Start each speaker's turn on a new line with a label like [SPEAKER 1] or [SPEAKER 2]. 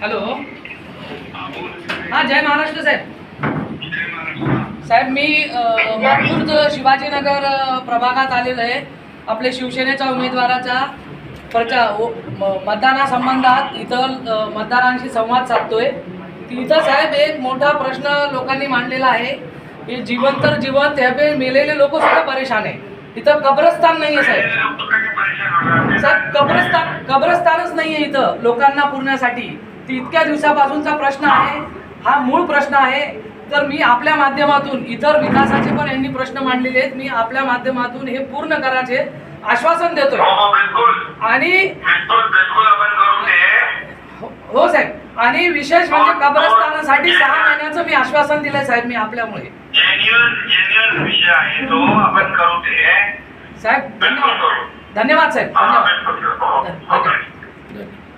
[SPEAKER 1] Hello. हा जय महाराष्ट्र साहेब. साहेब मी नागपूर शिवाजीनगर प्रभागात आलेलो आहे आपले शिवसेनेच्या उमेदवाराच्या प्रचा मतदानासंबंधात इथं मतदारांशी संवाद साधतोय. इथं साहेब एक मोठा प्रश्न लोकांनी मांडलेला आहे की जीवन तर जीवन त्यापे मेलेले लोक सुद्धा परेशान आहे. इथं कब्रस्तान नाही आहे साहेब. कब्रस्तान कब्रस्तानच नाही आहे इथं लोकांना पुरण्यासाठी. ती इतक्या दिवसापासूनचा प्रश्न आहे. हा मूळ प्रश्न आहे. तर मी आपल्या माध्यमातून इतर विकासाचे पण यांनी प्रश्न मांडलेले आहेत. मी आपल्या माध्यमातून हे पूर्ण करायचे आश्वासन देतोय. आणि
[SPEAKER 2] आपण करून दे
[SPEAKER 1] हो- हो साहेब. आणि विशेष म्हणजे कब्रस्तानासाठी सहा महिन्याचं मी आश्वासन दिलंय साहेब मी आपल्यामुळे. साहेब धन्यवाद. धन्यवाद साहेब.
[SPEAKER 2] हा
[SPEAKER 1] धन्यवाद.
[SPEAKER 2] 嗯好
[SPEAKER 1] 的。
[SPEAKER 2] 嗯。